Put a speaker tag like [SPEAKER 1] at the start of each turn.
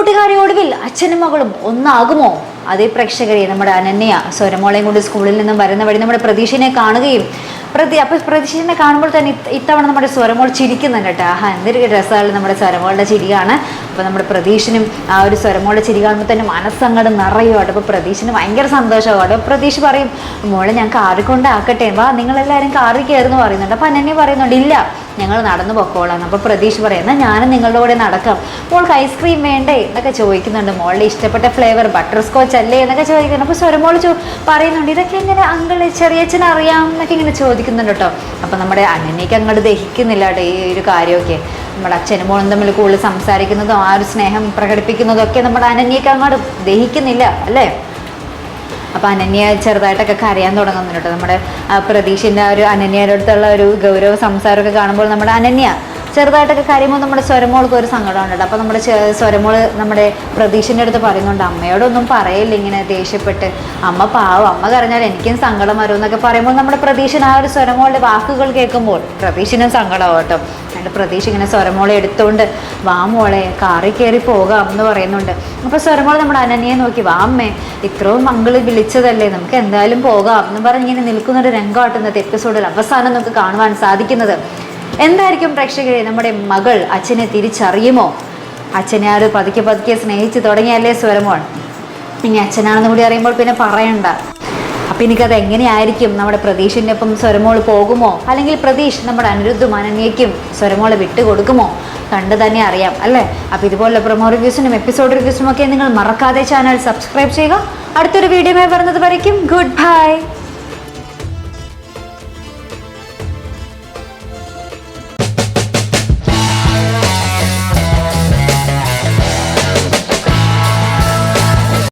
[SPEAKER 1] കൂട്ടുകാരി ഒടുവിൽ അച്ഛനും മകളും ഒന്നാകുമോ? അതേ പ്രേക്ഷകരെ നമ്മുടെ അനന്യ സ്വരമോളയും കൊണ്ട് സ്കൂളിൽ നിന്നും വരുന്ന വഴി നമ്മുടെ പ്രതീക്ഷനെ കാണുകയും പ്രതി അപ്പൊ പ്രതീക്ഷനെ കാണുമ്പോൾ തന്നെ ഇത്തവണ നമ്മുടെ സ്വരമോൾ ചിരിക്കുന്നുണ്ട് കേട്ടോ. ആഹാ എന്തൊരു രസമാണ് നമ്മുടെ സ്വരമോളുടെ ചിരിയാണ് അപ്പൊ നമ്മുടെ പ്രതീക്ഷനും ആ ഒരു സ്വരമോളുടെ ചിരി കാണുമ്പോൾ തന്നെ മനസ്സങ്ങട് നിറയുവാട്ടോ അപ്പൊ പ്രതീക്ഷന് ഭയങ്കര സന്തോഷമാണ് പ്രതീക്ഷ പറയും മോളെ ഞാൻ കാറി കൊണ്ടാക്കട്ടെ. വാ നിങ്ങളെല്ലാവരും കാറി കയറുന്നു പറയുന്നുണ്ട്. അപ്പൊ അനന്യ പറയുന്നുണ്ട് ഇല്ല ഞങ്ങൾ നടന്നു പൊക്കോളാം. അപ്പോൾ പ്രതീക്ഷ പറയും എന്നാൽ ഞാനും നിങ്ങളുടെ കൂടെ നടക്കാം. മോൾക്ക് ഐസ്ക്രീം വേണ്ടേ? എന്നൊക്കെ ചോദിക്കുന്നുണ്ട്. മോളുടെ ഇഷ്ടപ്പെട്ട ഫ്ലേവർ ബട്ടർ സ്കോച്ച് അല്ലേ? എന്നൊക്കെ ചോദിക്കുന്നുണ്ട്. അപ്പോൾ സ്വരമോൾ ചോ പറയുന്നുണ്ട് ഇതൊക്കെ എങ്ങനെ അങ്കിൾ ചെറിയച്ഛൻ അറിയാം എന്നൊക്കെ ഇങ്ങനെ ചോദിക്കുന്നുണ്ട് കേട്ടോ. അപ്പം നമ്മുടെ അനന്യക്ക് അങ്ങോട്ട് ദഹിക്കുന്നില്ല കേട്ടോ ഈ ഒരു കാര്യമൊക്കെ. നമ്മുടെ അച്ഛനും മോളും തമ്മിൽ കൂടുതൽ സംസാരിക്കുന്നതും ആ ഒരു സ്നേഹം പ്രകടിപ്പിക്കുന്നതും ഒക്കെ നമ്മുടെ അനന്യക്ക് അങ്ങോട്ട് ദഹിക്കുന്നില്ല അല്ലേ? അപ്പോൾ അനന്യ ചെറുതായിട്ടൊക്കെ കരയാൻ തുടങ്ങുന്നുണ്ട് നമ്മുടെ ആ ആ ഒരു അനന്യയുടെ അടുത്തുള്ള ഒരു ഗൗരവ സംസാരമൊക്കെ കാണുമ്പോൾ നമ്മുടെ അനന്യ ചെറുതായിട്ടൊക്കെ കരയുമ്പോൾ നമ്മുടെ സ്വരമോൾക്ക് ഒരു സങ്കടമുണ്ട് കേട്ടോ അപ്പോൾ നമ്മുടെ സ്വരമോൾ നമ്മുടെ പ്രതീക്ഷന്റെ അടുത്ത് പറയുന്നുണ്ട് അമ്മയോടൊന്നും പറയില്ല ഇങ്ങനെ ദേഷ്യപ്പെട്ട്? അമ്മ പാവം അമ്മ കരഞ്ഞാൽ എനിക്കും സങ്കടം വരും എന്നൊക്കെ പറയുമ്പോൾ നമ്മുടെ പ്രതീക്ഷൻ ആ ഒരു സ്വരമോളുടെ വാക്കുകൾ കേൾക്കുമ്പോൾ പ്രതീക്ഷനും സങ്കടമാവും എന്നിട്ട് പ്രതീക്ഷ ഇങ്ങനെ സ്വരമോളെ എടുത്തുകൊണ്ട് വാ മോളെ കാറി കയറി പോകാം എന്ന് പറയുന്നുണ്ട്. അപ്പോൾ സ്വരമോൾ നമ്മുടെ അനന്യയെ നോക്കി വാ അമ്മേ ഇത്രയും മംഗൾ വിളിച്ചതല്ലേ നമുക്ക് എന്തായാലും പോകാം എന്ന് പറഞ്ഞ് ഇങ്ങനെ നിൽക്കുന്നൊരു രംഗമായിട്ട് ഇന്നത്തെ എപ്പിസോഡിൽ അവസാനം നമുക്ക് കാണുവാൻ സാധിക്കുന്നത്. എന്തായിരിക്കും പ്രേക്ഷകരെ? നമ്മുടെ മകൾ അച്ഛനെ തിരിച്ചറിയുമോ? അച്ഛനെ ആ ഒരു പതുക്കെ പതുക്കെ സ്നേഹിച്ച് തുടങ്ങിയല്ലേ സ്വരമോൾ? ഇനി അച്ഛനാണെന്ന് കൂടി അറിയുമ്പോൾ പിന്നെ പറയണ്ട. അപ്പം എനിക്കത് എങ്ങനെയായിരിക്കും? നമ്മുടെ പ്രതീഷിന്റെ ഒപ്പം സ്വരമോൾ പോകുമോ? അല്ലെങ്കിൽ പ്രതീഷ് നമ്മുടെ അനിരുദ്ധും അനന്യയ്ക്കും സ്വരമോളെ വിട്ടുകൊടുക്കുമോ കണ്ടു തന്നെ അറിയാം അല്ലേ? അപ്പോൾ ഇതുപോലുള്ള പ്രൊമോ റിവ്യൂസിനും എപ്പിസോഡ് റിവ്യൂസിനും ഒക്കെ നിങ്ങൾ മറക്കാതെ ചാനൽ സബ്സ്ക്രൈബ് ചെയ്യുക. അടുത്തൊരു വീഡിയോ വരുന്നത് വരയ്ക്കും. Good bye